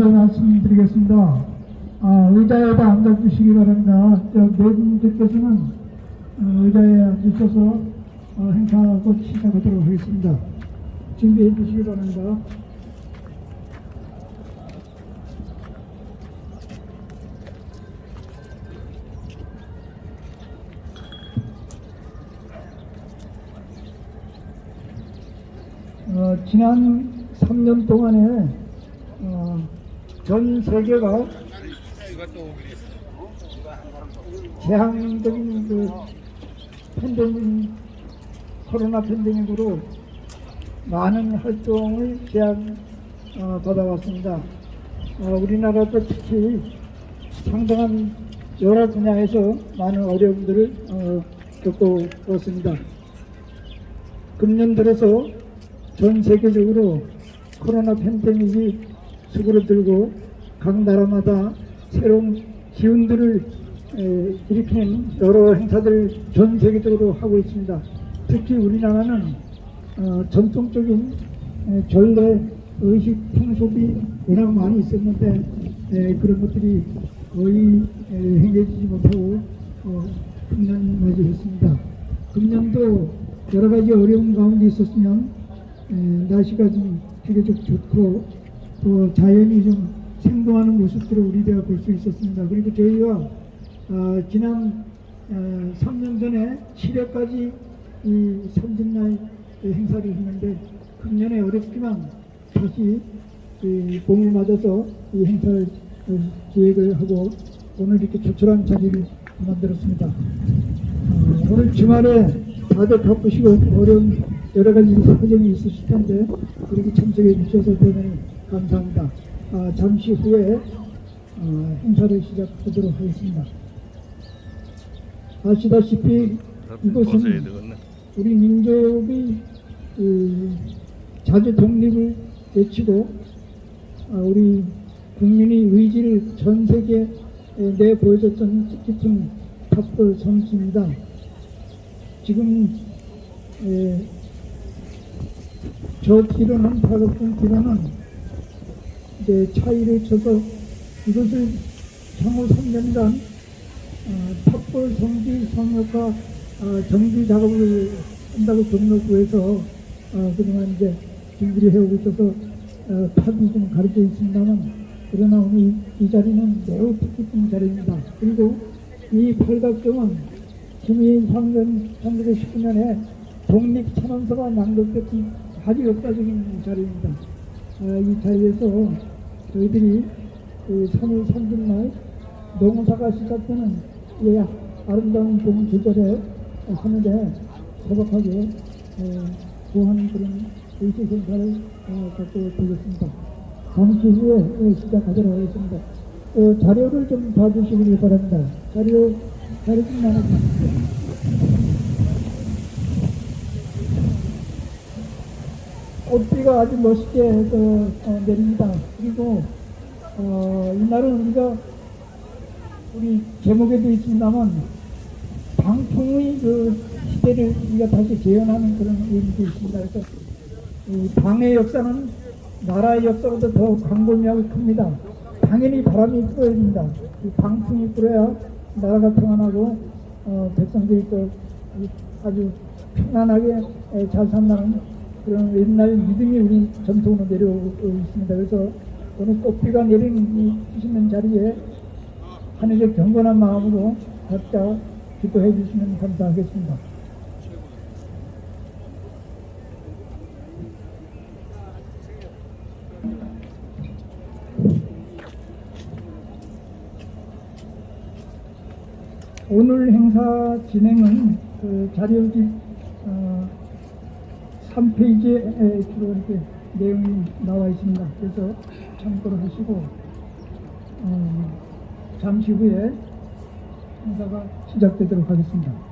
안내 말씀 드리겠습니다. 아, 의자에다 앉아주시기 바랍니다. 저, 네 분들께서는 어, 의자에 앉으셔서 어, 행사하고 시작하도록 하겠습니다. 준비해 주시기 바랍니다. 어, 지난 3년 동안에 어, 전 세계가 재앙적인 그 팬데믹, 코로나 팬데믹으로 많은 활동을 제안 어, 받아왔습니다. 어, 우리나라도 특히 상당한 여러 분야에서 많은 어려움들을 어, 겪어왔습니다. 금년 들어서 전 세계적으로 코로나 팬데믹이 수그러들고 각 나라마다 새로운 기운들을 에, 일으키는 여러 행사들을 전 세계적으로 하고 있습니다. 특히 우리나라는 어, 전통적인 에, 전래 의식 풍속이 워낙 많이 있었는데 에, 그런 것들이 거의 에, 행해지지 못하고 어, 금년 맞이했습니다. 금년도 여러 가지 어려운 가운데 있었으면 에, 날씨가 좀 비교적 좋고 또 자연이 좀 생동하는 모습들을 우리가 볼 수 있었습니다. 그리고 저희가 어, 지난 어, 3년 전에 7회까지 이 선진날 행사를 했는데 금년에 어렵지만 다시 이 봄을 맞아서 이 행사를 어, 기획을 하고 오늘 이렇게 조촐한 자리를 만들었습니다. 어, 오늘 주말에 다들 바쁘시고 어려운 여러 가지 사정이 있으실 텐데 이렇게 참석해 주셔서 대단히 감사합니다. 아, 잠시 후에 어, 행사를 시작하도록 하겠습니다. 아시다시피 이곳은 우리 민족이 그 자주 독립을 외치고 아, 우리 국민의 의지를 전 세계에 내보여줬던 뜻깊은 탑골 성지입니다. 지금 에, 저 뒤로는 파급동 뒤로는 이제 차이를 쳐서 이것을 향후 3년간 어, 탑골 성지 성역화 어, 정비 작업을 한다고 등록구에서 어, 그동안 이제 준비를 해오고 있어서 어, 탑이 좀 가려져 있습니다만 그러나 오늘 이, 이 자리는 매우 뜻깊은 자리입니다. 그리고 이 팔각정은 김일 3년 1919년에 독립선언서가 낭독됐던 아주 역사적인 자리입니다. 어, 이 자리에서 저희들이 그 3월 3일 날 농사가 시작되는 이 아름다운 봄 계절에 하늘에 소박하게 어, 구하는 그런 의식 행사를 어, 갖고 되겠습니다. 잠시 후에 어, 시작하도록 하겠습니다. 어, 자료를 좀 봐주시기 바랍니다. 자료, 자료 좀 나눠주십시오. 꽃비가 아주 멋있게 그, 어, 내립니다. 그리고 어, 이날은 우리가 우리 제목에도 있습니다만 방풍의 그 시대를 우리가 다시 재현하는 그런 의미도 있습니다. 그래서 이 방의 역사는 나라의 역사보다 더 광범위하고 큽니다. 당연히 바람이 불어야 됩니다. 이 방풍이 불어야 나라가 평안하고 어, 백성들이 또 아주 편안하게 에, 잘 산다는 그런 옛날 믿음이 우리 전통으로 내려오고 있습니다. 그래서 오늘 꽃비가 내리는 이 주시는 자리에 하늘의 경건한 마음으로 각자 기도해 주시면 감사하겠습니다. 오늘 행사 진행은 그 자료집 어, 3페이지에 주로 이렇게 내용이 나와 있습니다. 그래서 참고를 하시고 어, 잠시 후에 행사가 시작되도록 하겠습니다.